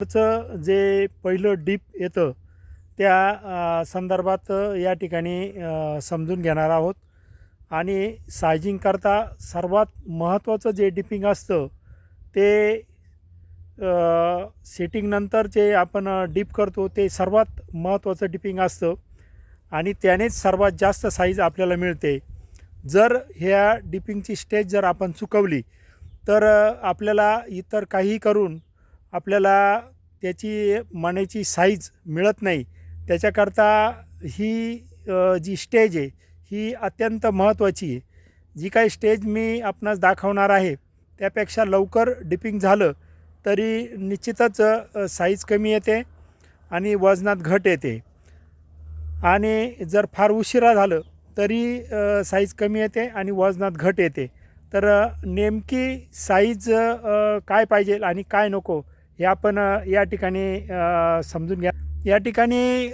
चं जे पहिलं डीप येतं त्या संदर्भात या ठिकाणी समजून घेणार आहोत. आणि सायझिंगकरता सर्वात महत्त्वाचं जे डिपिंग असतं ते सेटिंगनंतर जे आपण डीप करतो ते सर्वात महत्त्वाचं डिपिंग असतं. आणि त्यानेच सर्वात जास्त साईज आपल्याला मिळते. जर ह्या डिपिंगची स्टेज जर आपण चुकवली तर आपल्याला इतर काहीही करून आपल्याला त्याची मानेची साईज मिळत नाही. त्याच्याकरता ही जी स्टेज आहे ही अत्यंत महत्त्वाची आहे. जी काही स्टेज मी आपणास दाखवणार आहे त्यापेक्षा लवकर डिपिंग झालं तरी निश्चितच साईज कमी येते आणि वजनात घट येते. आणि जर फार उशिरा झालं तरी साईज कमी येते आणि वजनात घट येते. तर नेमकी साईज काय पाहिजे आणि काय नको हे आपण या ठिकाणी समजून घ्या. या ठिकाणी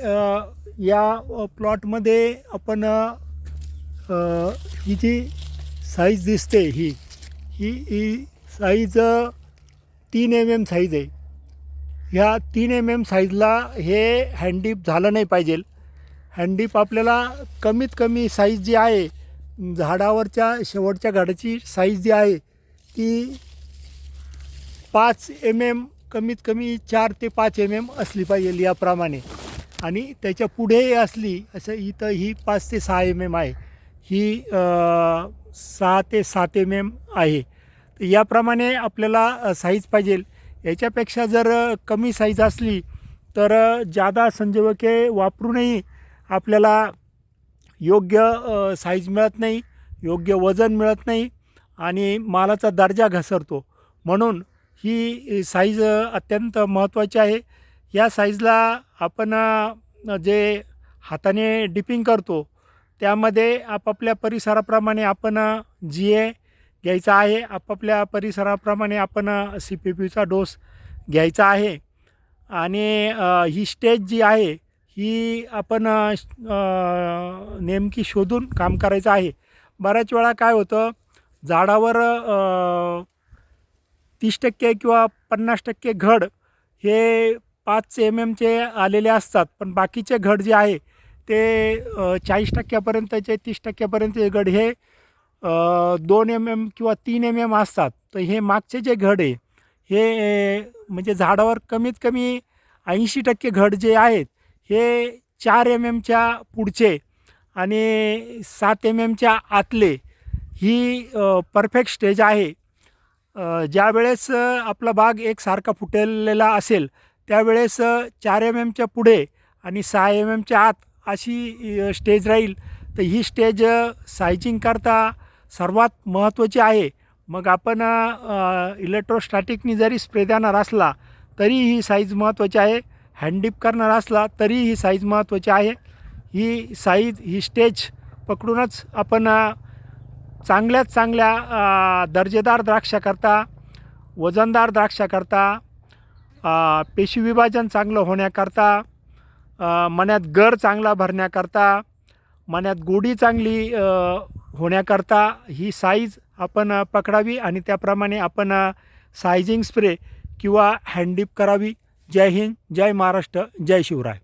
या प्लॉटमध्ये आपण ही जी साईज दिसते ही ही ही साईज तीन एम एम साईज आहे. ह्या तीन एम एम साईजला हे हँडीप झालं नाही पाहिजे. हँडीप आपल्याला कमीत कमी साईज जी आहे झाडावरच्या शेवटच्या झाडाची साईज जी आहे ती पाच एम एम कमीत कमी चार ते पाच एम एम असली पाहिजे याप्रमाणे. आणि त्याच्या पुढेही असली असं इथं ही पाच ते सहा एम एम आहे. ही सहा ते सात एम एम आहे. तर याप्रमाणे आपल्याला साईज पाहिजे. याच्यापेक्षा जर कमी साईज असली तर ज्यादा जादा संजीवके वापरूनही आपल्याला योग्य साईज मिळत नाही योग्य वजन मिळत नाही आणि मालाचा दर्जा घसरतो. म्हणून ही साईज अत्यंत महत्त्वाची आहे. या साईजला आपण जे हाताने डिपिंग करतो त्यामध्ये आपापल्या परिसराप्रमाणे आपण जी ए घ्यायचा आहे. आपापल्या परिसराप्रमाणे आपण सी पी पीचा डोस घ्यायचा आहे. आणि ही स्टेज जी आहे ही आपण नेमकी शोधून काम करायचं आहे. बऱ्याच वेळा काय होतं झाडावर तीस टक्के किंवा पन्नास टक्के घड हे पाच एम एमचे आलेले असतात. पण बाकीचे घड जे आहे ते चाळीस टक्क्यापर्यंतचे तीस टक्क्यापर्यंतचे घड हे दोन एम एम किंवा तीन एम एम असतात. तर हे मागचे जे घड आहे हे म्हणजे झाडावर कमीत कमी ऐंशी टक्के घड जे आहेत हे चार एम एमच्या पुढचे आणि सात एम एमच्या आतले ही परफेक्ट स्टेज आहे. ज्यावेळेस आपला बाग एकसारखा फुटलेला असेल त्यावेळेस चार एम एमच्या पुढे आणि सहा एम एमच्या आत अशी स्टेज राहील. तर ही स्टेज सायजिंग करता सर्वात महत्त्वाची आहे. मग आपण इलेक्ट्रोस्टॅटिकनी जरी स्प्रे देणार असला तरी ही साईज महत्त्वाची आहे. हँडडिप करणार असला तरी ही साईज महत्त्वाची आहे. ही साईज ही स्टेज पकडूनच आपण चांगल्यात चांगल्या दर्जेदार द्राक्षाकरता वजनदार द्राक्षाकरता पेशी विभाजन चांगलं होण्याकरता मण्यात गर चांगला भरण्याकरता मण्यात गोडी चांगली होण्याकरता ही साईज आपण पकडावी आणि त्याप्रमाणे आपण सायझिंग स्प्रे किंवा हँडडिप करावी. जय हिंद जय महाराष्ट्र जय शिवराय.